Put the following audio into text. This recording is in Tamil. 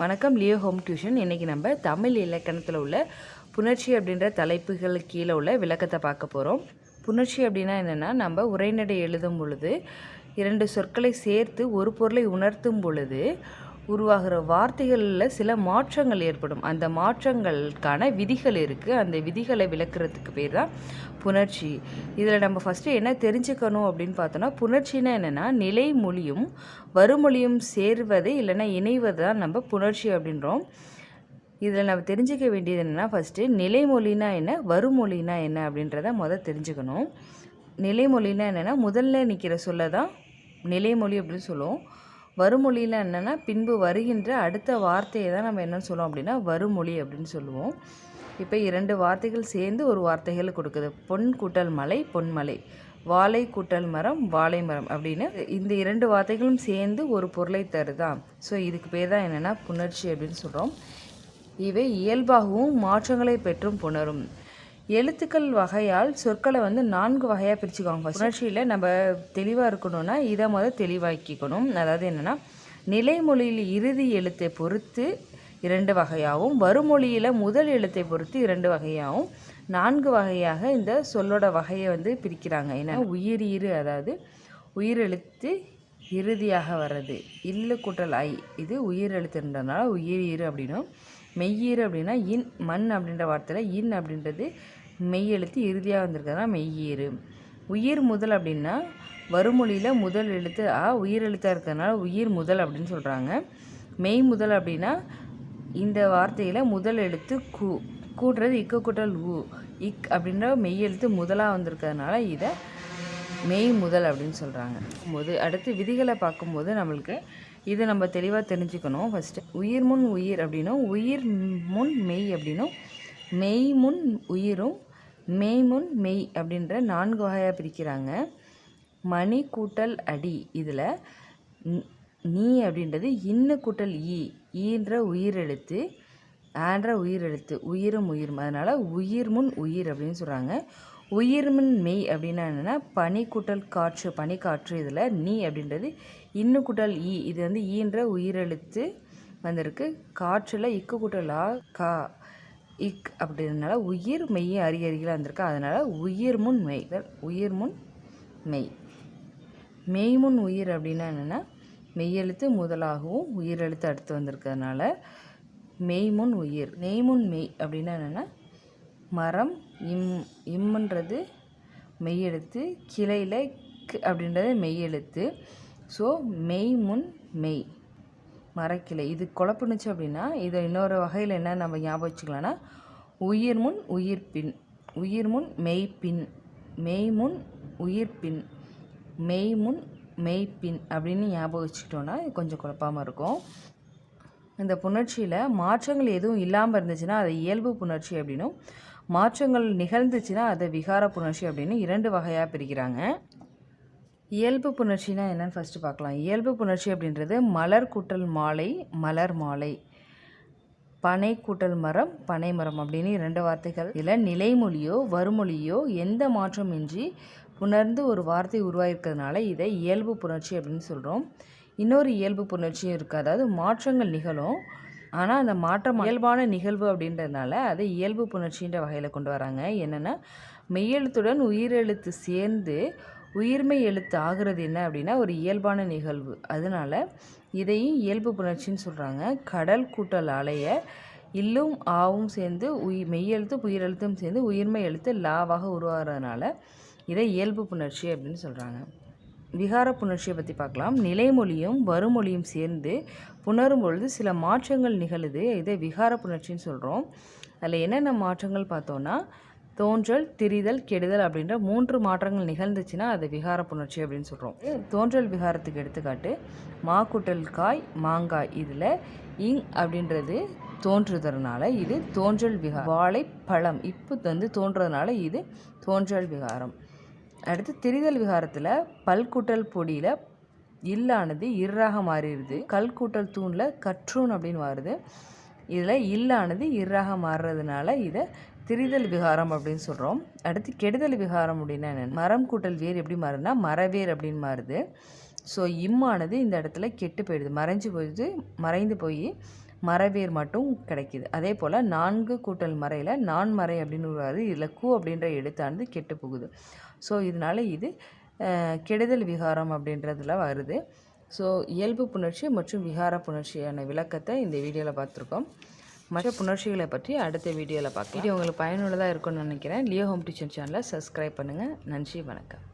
வணக்கம் லியோ ஹோம் டியூஷன். இன்றைக்கி நம்ம தமிழ் இலக்கணத்தில் உள்ள புணர்ச்சி அப்படின்ற தலைப்புகளுக்கு கீழே உள்ள விளக்கத்தை பார்க்க போகிறோம் புணர்ச்சி அப்படின்னா என்னென்னா நம்ம உரைநடை எழுதும் பொழுது இரண்டு சொற்களை சேர்த்து ஒரு பொருளை உணர்த்தும் பொழுது உருவாகிற வார்த்தைகளில் சில மாற்றங்கள் ஏற்படும். அந்த மாற்றங்களுக்கான விதிகள் இருக்குது அந்த விதிகளை விளக்குறதுக்கு பேர் தான் புணர்ச்சி. இதில் நம்ம ஃபஸ்ட்டு என்ன தெரிஞ்சுக்கணும் அப்படின்னு பார்த்தோன்னா புணர்ச்சினா என்னென்னா நிலை மொழியும் வறுமொழியும் சேர்வது இல்லைன்னா இணைவது தான் நம்ம புணர்ச்சி அப்படின்றோம். இதில் நம்ம தெரிஞ்சுக்க வேண்டியது என்னென்னா ஃபஸ்ட்டு நிலைமொழினா என்ன வறுமொழினா என்ன அப்படின்றத முதல் தெரிஞ்சுக்கணும். நிலைமொழினா என்னென்னா முதல்ல நிற்கிற சொல்ல தான் நிலைமொழி அப்படின்னு சொல்லுவோம். வருமொழியில் என்னென்னா பின்பு வருகின்ற அடுத்த வார்த்தையை தான் நம்ம என்னென்னு சொல்லுவோம் அப்படின்னா வருமொழி அப்படின்னு சொல்லுவோம். இப்போ இரண்டு வார்த்தைகள் சேர்ந்து ஒரு வார்த்தைகள் கொடுக்குது. பொன் கூட்டல் மலை பொன்மலை வாழை கூட்டல் மரம் வாழை மரம் அப்படின்னு இந்த இரண்டு வார்த்தைகளும் சேர்ந்து ஒரு பொருளை தருதான் ஸோ இதுக்கு பேர் தான் என்னென்னா புணர்ச்சி அப்படின்னு சொல்கிறோம் இவை இயல்பாகவும் மாற்றங்களை பெற்றும் புணரும். எழுத்துக்கள் வகையால் சொற்களை வந்து நான்கு வகையாக பிரிச்சுக்குவாங்க. உணர்ச்சியில் நம்ம தெளிவாக இருக்கணும்னா இதை முதல் தெளிவாக்கிக்கணும். அதாவது என்னென்னா நிலைமொழியில் இறுதி எழுத்தை பொறுத்து இரண்டு வகையாகவும் வறுமொழியில் முதல் எழுத்தை பொறுத்து இரண்டு வகையாகவும் நான்கு வகையாக இந்த சொல்லோட வகையை வந்து பிரிக்கிறாங்க. ஏன்னா உயிரீறு அதாவது உயிரெழுத்து இறுதியாக வர்றது. இல்லு கூட்டல் ஐ இது உயிரெழுத்துன்றதுனால உயிரீறு அப்படின்னும். மெய்யீறு அப்படின்னா இன் மண் அப்படின்ற வார்த்தையில் இன் அப்படின்றது மெய் எழுத்து இறுதியாக வந்திருக்கிறதுனா மெய்யீறு. உயிர் முதல் அப்படின்னா வறுமொழியில் முதல் எழுத்து ஆ உயிர் எழுத்தாக இருக்கிறதுனால உயிர் முதல் அப்படின்னு சொல்கிறாங்க மெய் முதல் அப்படின்னா இந்த வார்த்தையில் முதல் எழுத்து கு. கூட்டுறது இக்க கூட்டல் உ. இக் அப்படின்ற மெய் எழுத்து முதலாக வந்திருக்கிறதுனால இதை மெய் முதல் அப்படின்னு சொல்கிறாங்க போது அடுத்து விதிகளை பார்க்கும்போது நம்மளுக்கு இதை நம்ம தெளிவாக தெரிஞ்சுக்கணும் ஃபஸ்ட்டு உயிர் முன் உயிர் அப்படின்னும் உயிர் முன் மெய் அப்படின்னும் மெய் முன் உயிரும் மெய் முன் மெய் அப்படின்ற நான்கு வகையாக பிரிக்கிறாங்க. மணி கூட்டல் அடி. இதில் நீ அப்படின்றது இன்ன கூட்டல் ஈ. ஈன்ற உயிரெழுத்து ஆன்ற உயிரெழுத்து. உயிரும் உயிரும். அதனால் உயிர் முன் உயிர் அப்படின்னு சொல்கிறாங்க உயிர் முன் மெய் அப்படின்னா என்னென்னா பனி கூட்டல் காற்று. பனி காற்று இதில் நீ அப்படின்றது இன்னு கூட்டல் ஈ. இது வந்து ஈன்ற உயிரெழுத்து வந்திருக்கு. காற்றில் இக்கு கூட்டல் ஆ கா. இக் அப்படின்றதுனால உயிர் மெய் அருகருகில் வந்திருக்கு அதனால் உயிர் முன் மெய். உயிர் முன் மெய். மெய் முன் உயிர் அப்படின்னா என்னென்னா மெய்யெழுத்து முதலாகவும் உயிரெழுத்து அடுத்து வந்திருக்கிறதுனால மெய் முன் உயிர். நெய்முன் மெய் அப்படின்னா என்னென்னா மரம் இம் இம்முன்றது மெய்யெழுத்து கிளையில் க் அப்படின்றது மெய்யெழுத்து ஸோ மெய் முன் மெய். மரக்கிளை இது குழப்புனுச்சு அப்படின்னா இதை இன்னொரு வகையில் என்ன நம்ம ஞாபகம் வச்சுக்கலாம்னா உயிர் முன் உயிர் பின் உயிர் முன் மெய்ப்பின் மெய் முன் உயிர் பின் மெய் முன் மெய்ப்பின் அப்படின்னு ஞாபகம் வச்சுக்கிட்டோன்னா இது கொஞ்சம் குழப்பாமல் இருக்கும். இந்த புணர்ச்சியில் மாற்றங்கள் எதுவும் இல்லாமல் இருந்துச்சுன்னா அதை இயல்பு புணர்ச்சி அப்படின்னும் மாற்றங்கள் நிகழ்ந்துச்சுன்னா அதை விகார புணர்ச்சி அப்படின்னு இரண்டு வகையாக பிரிக்கிறாங்க. இயல்பு புணர்ச்சினா என்னன்னு ஃபஸ்ட்டு பார்க்கலாம். இயல்பு புணர்ச்சி அப்படின்றது மலர் கூட்டல் மாலை மலர் மாலை. பனை கூட்டல் மரம் பனை மரம் அப்படின்னு இரண்டு வார்த்தைகள். இதில் நிலைமொழியோ வறுமொழியோ எந்த மாற்றமின்றி புணர்ந்து ஒரு வார்த்தை உருவாயிருக்கிறதுனால இதை இயல்பு புணர்ச்சி அப்படின்னு சொல்கிறோம் இன்னொரு இயல்பு புணர்ச்சியும் இருக்குது அதாவது மாற்றங்கள் நிகழும். ஆனால் அந்த மாற்றம் இயல்பான நிகழ்வு அப்படின்றதுனால அதை இயல்பு புணர்ச்சின்ற வகையில் கொண்டு வராங்க. என்னென்னா மெய்யெழுத்துடன் உயிரெழுத்து சேர்ந்து உயிர்மை எழுத்து ஆகிறது என்ன அப்படின்னா ஒரு இயல்பான நிகழ்வு. அதனால் இதையும் இயல்பு புணர்ச்சின்னு சொல்கிறாங்க கடல் கூட்டல் அலைய இல்லும் ஆவும் சேர்ந்து உய் மெய்யெழுத்து உயிரெழுத்தும் சேர்ந்து உயிர்மை எழுத்து லாவாக உருவாகிறதுனால இதை இயல்பு புணர்ச்சி அப்படின்னு சொல்கிறாங்க விகார புணர்ச்சியை பற்றி பார்க்கலாம். நிலைமொழியும் வறுமொழியும் சேர்ந்து புணரும் பொழுது சில மாற்றங்கள் நிகழுது. இதை விகார புணர்ச்சின்னு சொல்கிறோம் அதில் என்னென்ன மாற்றங்கள் பார்த்தோன்னா தோன்றல் திரிதல் கெடுதல் அப்படின்ற மூன்று மாற்றங்கள் நிகழ்ந்துச்சுன்னா அது விகார புணர்ச்சி அப்படின்னு சொல்கிறோம் தோன்றல் விகாரத்துக்கு எடுத்துக்காட்டு மாக்குட்டல் காய் மாங்காய் இதில் இங் அப்படின்றது தோன்றுதறனால இது தோன்றல் விகா வாழைப்பழம் இப்போ வந்து தோன்றதுனால இது தோன்றல் விகாரம். அடுத்து திரிதல் விகாரத்தில் பல்கூட்டல் பொடியில் இல்லானது இர்ராக மாறிடுது. கல்கூட்டல் தூணில் கற்றூன் அப்படின்னு வருது இதில் இல்லானது இர்ராக மாறுறதுனால இதை திரிதல் விகாரம் அப்படின்னு சொல்கிறோம் அடுத்து கெடுதல் விகாரம் அப்படின்னா என்ன? மரம் கூட்டல் வேர் எப்படி மாறுதுன்னா மரவேர் அப்படின்னு மாறுது. ஸோ இம்மானது இந்த இடத்துல கெட்டு போயிடுது. மறைஞ்சு போயிடுது மறைந்து போய் மரவேர் மட்டும் கிடைக்கிது. அதே போல் நான்கு கூட்டல் மறையில் நான் மறை அப்படின்னு வருது இதில் கூ அப்படின்ற எழுத்தானது கெட்டு போகுது. ஸோ இதனால் இது கெடுதல் விகாரம் அப்படின்றதுல வருது. ஸோ இயல்பு புணர்ச்சி மற்றும் விகார புணர்ச்சியான விளக்கத்தை இந்த வீடியோவில் பார்த்துருக்கோம். மற்ற புணர்ச்சிகளை பற்றி அடுத்த வீடியோவில் பார்க்கலாம். வீடியோ உங்களுக்கு பயனுள்ளதாக இருக்கும்னு நினைக்கிறேன். லியோ ஹோம் டியூஷன் சேனலை சப்ஸ்கிரைப் பண்ணுங்கள் நன்றி வணக்கம்.